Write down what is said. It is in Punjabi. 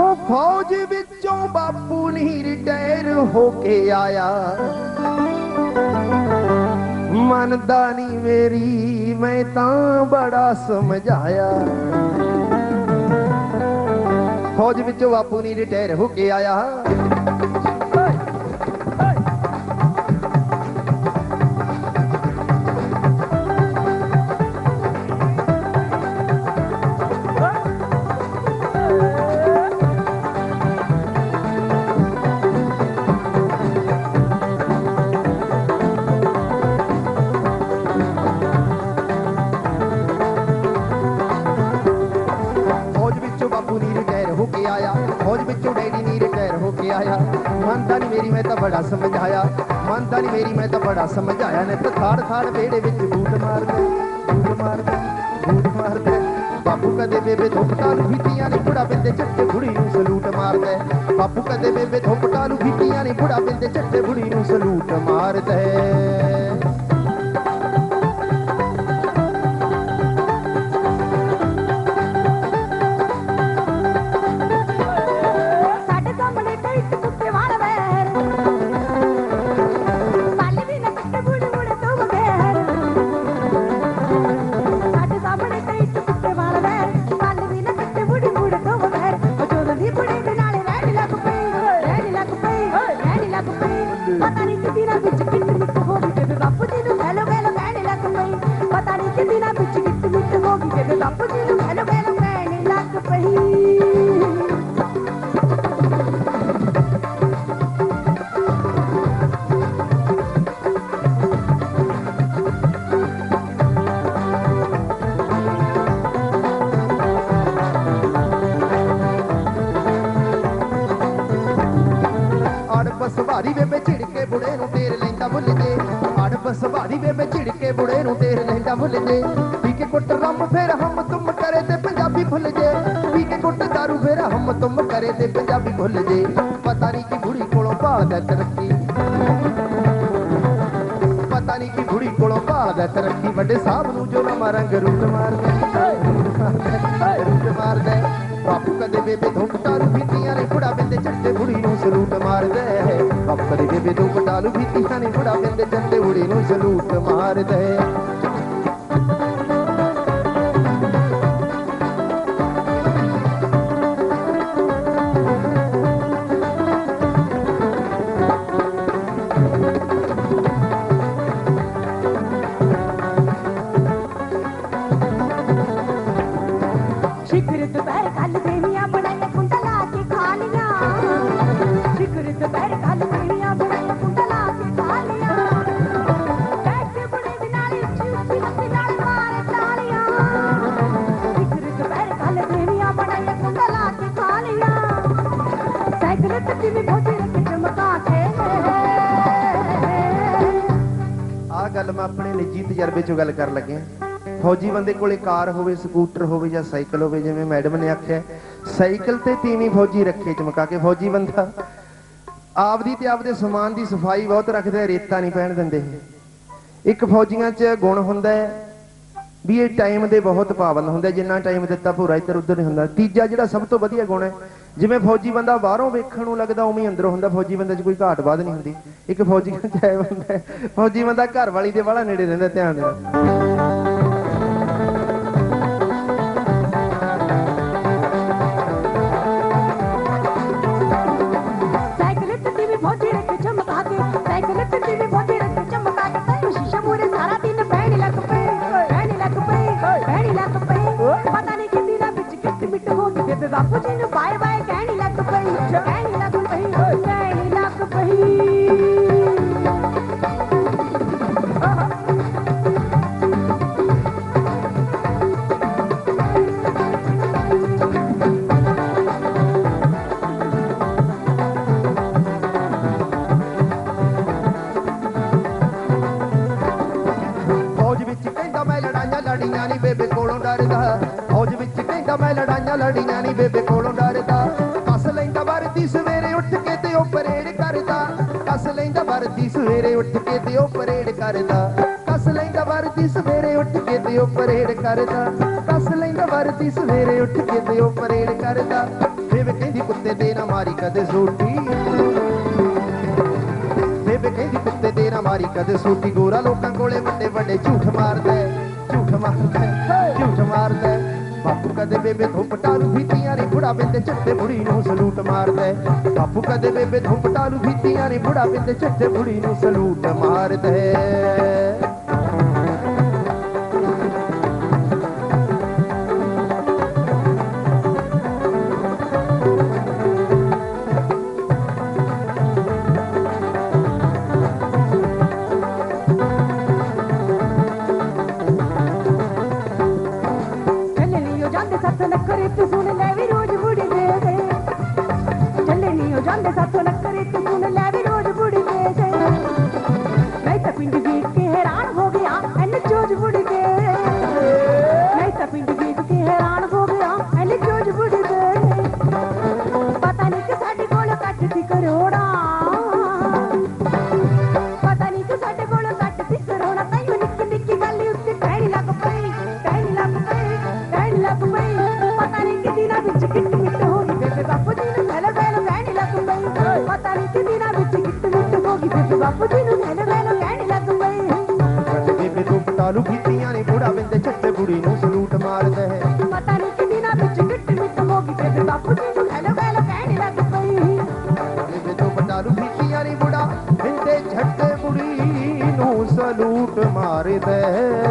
ਉਹ ਫੌਜ ਵਿੱਚੋਂ ਬਾਪੂ ਨਹੀਂ ਰਿਟਾਇਰ ਹੋ ਕੇ ਆਇਆ। ਮੰਨਦਾ ਨਹੀਂ ਮੇਰੀ, ਮੈਂ ਤਾਂ ਬੜਾ ਸਮਝਾਇਆ। ਫੌਜ ਵਿੱਚੋਂ ਬਾਪੂ ਨਹੀਂ ਰਿਟਾਇਰ ਹੋ ਕੇ ਆਇਆ। ਮੇਰੀ ਮੈਂ ਤਾਂ ਬੜਾ ਸਮਝਾਇਆ। ਮੰਨਦਾ ਮੇਰੀ, ਮੈਂ ਤਾਂ ਬੜਾ ਸਮਝਾਇਆ। ਨੇ ਤਾਂ ਥਾੜ ਥਾੜ ਵਿਹੜੇ ਵਿੱਚ ਬੂਟ ਮਾਰਦਾ ਬੂਟ ਮਾਰਦਾ ਬੂਟ ਮਾਰਦਾ। ਬਾਪੂ ਕਦੇ ਬੇਬੇ ਧੁੱਪਟਾ ਨੂੰ ਫੀਤੀਆਂ ਨੇ, ਬੁੜਾ ਬਿੰਦੇ ਚੱਟੇ ਬੁੜੀ ਨੂੰ ਸਲੂਟ ਮਾਰਦਾ। ਬਾਪੂ ਕਦੇ ਬੇਬੇ ਧੁੱਪਟਾ ਨੂੰ ਫੀਤੀਆਂ ਨੇ, ਬੁੜਾ ਬਿੰਦੇ ਚੱਟੇ ਬੁੜੀ ਨੂੰ ਸਲੂਟ ਮਾਰਦਾ। ਹੋ ਗਈ ਜੀ ਨੂੰ ਹੈਲੋ ਹੈਲੋ ਕਹਿਣ ਲੱਗ ਪਈ ਅੜਬ ਸਵਾਰੀ ਬੇਬੇ ਝਿੜਕੇ ਬੁੜੇ ਨੂੰ ਤੇਰ ਲੈਂਦਾ ਭੁੱਲ ਜੇ ਅੜਬ ਸਵਾਰੀ ਬੇਬੇ ਝਿੜਕੇ ਬੁੜੇ ਨੂੰ ਤੇਰ ਲੈਂਦਾ ਭੁੱਲ ਜੇ ਕੁੱਟ ਰੰਮ ਫੇਰ ਹਮ ਤੁਮ ਕਰੇ ਤੇ ਪੰਜਾਬੀ ਭੁੱਲ ਜੇ। ਪੀ ਕੇ ਕੁੱਟ ਦਾਰੂ ਫੇਰ ਹਮ ਤੁਮ ਕਰੇ ਤੇ ਪੰਜਾਬੀ ਭੁੱਲ ਜੇ। ਪਤਾ ਨਹੀਂ ਕਿ ਬੁੜੀ ਕੋਲੋਂ ਭਾਲਦਾ ਤਰੱਕੀ। ਪਤਾ ਨਹੀਂ ਕਿ ਬੁੜੀ ਕੋਲੋਂ ਭਾਲਦਾ ਤਰੱਕੀ। ਵੱਡੇ ਸਾਹਿਬ ਨੂੰ ਜੋ ਨਵਾਂ ਰੰਗ ਰੂਟ ਮਾਰਦਾ। ਰੂਟ ਮਾਰਦਾ। ਬਾਪੂ ਕਦੇ ਬੇਬੇ ਧੁੱਪਟਾ ਨੂੰ ਫੀਤੀਆਂ ਨੇ, ਬੁੜਾ ਬਿੰਦੇ ਚੱਟੇ ਬੁੜੀ ਨੂੰ ਸਲੂਟ ਮਾਰਦਾ ਹੈ। ਬਾਪੂ ਕਦੇ ਬੇਬੇ ਧੁੱਪਟਾ ਨੂੰ ਫੀਤੀਆਂ ਨੇ, ਬੁੜਾ ਬਿੰਦੇ ਚੱਟੇ ਬੁੜੀ ਨੂੰ ਸਲੂਟ ਮਾਰਦਾ ਹੈ। ਸ਼ਿਖਰ ਦੁਪਹਿਰ ਕੱਲ ਦੇਵੀਆਂ ਬਣਾਈਆਂ ਕੁੰਡਾ ਕੇ ਖਾ ਲੀਆਂ ਸ਼ਿਖਰ ਦੁਪਹਿਰ ਕੱਲ ਦੇਵੀਆਂ ਬਣਾਈਆਂ ਕੁੰਡਾ ਕੇ ਖਾ ਲੀਆਂ ਬੈਠੇ ਬੁੜੇ ਦੇ ਨਾਲ ਉੱਚੀ ਉੱਚੀ ਨਾਲ ਮਾਰੇ ਤਾਲੀਆਂ ਸ਼ਿਖਰ ਦੁਪਹਿਰ ਕੱਲ ਦੇਵੀਆਂ ਬਣਾਈਆਂ ਕੁੰਡਾ ਕੇ ਖਾ ਲੀਆਂ ਸਾਈਕਲ ਤੇ ਜਿਵੇਂ ਭੋਜੇ ਰੱਖੇ ਚਮਕਾ ਕੇ। ਆਹ ਗੱਲ ਮੈਂ ਆਪਣੇ ਨਿੱਜੀ ਤਜਰਬੇ ਚੋਂ ਗੱਲ ਕਰਨ ਲੱਗਿਆ ਫੌਜੀ ਬੰਦੇ ਕੋਲੇ ਕਾਰ ਹੋਵੇ, ਸਕੂਟਰ ਹੋਵੇ ਜਾਂ ਸਾਈਕਲ ਹੋਵੇ, ਜਿਵੇਂ ਮੈਡਮ ਨੇ ਆਖਿਆ, ਸਾਈਕਲ ਤੇ ਤੀਵੀਂ ਫੌਜੀ ਰੱਖੇ ਚਮਕਾ ਕੇ ਫੌਜੀ ਬੰਦਾ। ਆਪਦੀ ਤੇ ਆਪਦੇ ਸਮਾਨ ਦੀ ਸਫ਼ਾਈ ਬਹੁਤ ਰੱਖਦਾ ਰੇਤਾ ਨਹੀਂ ਪੈਣ ਦਿੰਦੇ। ਇੱਕ ਫੌਜੀਆਂ 'ਚ ਗੁਣ ਹੁੰਦਾ ਹੈ, ਵੀ ਇਹ ਟਾਈਮ ਦੇ ਬਹੁਤ ਪਾਬੰਦ ਹੁੰਦਾ, ਜਿੰਨਾ ਟਾਈਮ ਦਿੱਤਾ ਪੂਰਾ ਇੱਧਰ ਉੱਧਰ ਨਹੀਂ ਹੁੰਦਾ। ਤੀਜਾ ਜਿਹੜਾ ਸਭ ਤੋਂ ਵਧੀਆ ਗੁਣ ਹੈ, ਜਿਵੇਂ ਫੌਜੀ ਬੰਦਾ ਬਾਹਰੋਂ ਵੇਖਣ ਨੂੰ ਲੱਗਦਾ, ਉਵੇਂ ਅੰਦਰੋਂ ਹੁੰਦਾ, ਫੌਜੀ ਬੰਦੇ 'ਚ ਕੋਈ ਘਾਟ ਬਾਦ ਨਹੀਂ ਹੁੰਦੀ। ਇੱਕ ਫੌਜੀਆਂ 'ਚ ਐ ਹੁੰਦਾ ਫੌਜੀ ਬੰਦਾ ਘਰ ਵਾਲੀ ਦੇ ਵਾਲਾ ਨੇੜੇ ਰਹਿੰਦਾ, ਧਿਆਨ ਦੇ ਨਾਲ। ਹੋ ਬਾਪੂ ਜੀ ਨੂੰ ਬਾਏ ਬਾਏ ਕਹਿਣ ਲੱਗ ਪਈ, ਕਹਿਣ ਲੱਗ ਪਈ, ਕਹਿਣ ਲੱਗ ਪਈ। ਫੌਜ ਸਵੇਰੇ ਉੱਠ ਕੇ ਦਿਓ ਪਰੇਡ ਕਰਦਾ। ਕੱਸ ਲੈਂਦਾ ਵਰਦੀ ਸਵੇਰੇ ਉੱਠ ਕੇ ਦਿਓ ਪਰੇਡ ਕਰਦਾ। ਕੱਸ ਲੈਂਦਾ ਵਰਦੀ ਸਵੇਰੇ ਉੱਠ ਕੇ ਦਿਓ ਪਰੇਡ ਕਰਦਾ। ਬੇਬੇ ਕਹਿੰਦੀ, ਕੁੱਤੇ ਦੇ ਨਾ ਮਾਰੀ ਕਦੇ ਸੋਟੀ। ਬੇਬੇ ਕਹਿੰਦੀ, ਕੁੱਤੇ ਦੇ ਨਾ ਮਾਰੀ ਕਦੇ ਸੋਟੀ। ਗੋਰਾ ਲੋਕਾਂ ਕੋਲੇ ਵੱਡੇ ਵੱਡੇ ਝੂਠ ਮਾਰਦਾ ਝੂਠ ਮਾਰਦਾ ਝੂਠ ਮਾਰਦਾ ਬਾਪੂ ਕਦੇ ਬੇਬੇ ਧੁੱਪ ਟਾਲੂ ਫੀਤੀਆਂ ਨੀ, ਬੁੜਾ ਬਿੰਦੇ ਚੱਟੇ ਬੁੜੀ ਨੂੰ ਸਲੂਟ ਮਾਰਦਾ ਬਾਪੂ ਕਦੇ ਬੇਬੇ ਧੁੱਪ ਟਾਲੂ ਫੀਤੀਆਂ ਨੀ, ਬੁੜਾ ਬਿੰਦੇ ਚੱਟੇ ਬੁੜੀ ਨੂੰ ਸਲੂਟ ਮਾਰਦਾ ਨਖਰੇ ਤੂੰ ਟਾਲੂ ਫੀਤੀਆਂ ਨੀ ਬੁੜਾ ਬਿੰਦੇ ਚੱਟੇ ਬੁੜੀ ਨੂੰ ਸਲੂਟ ਮਾਰਦਾ ਹੈ। ਪਤਾ ਨਹੀਂ ਕਿ ਦਿਨਾਂ ਵਿੱਚ ਕਿੱਟ ਮਿੱਟ ਹੋ ਗਈ ਬੇਬੇ ਬਾਪੂ ਜੀ ਨੂੰ ਮੈਲ ਮੈਲ ਕਹਿਣ ਲੱਗ ਪਈ। ਬੇਬੇ ਧੁੱਪ ਟਾਲੂ ਫੀਤੀਆਂ ਨੀ ਬੁੜਾ ਬਿੰਦੇ ਚੱਟੇ ਬੁੜੀ ਨੂੰ ਸਲੂਟ ਮਾਰਦਾ ਹੈ।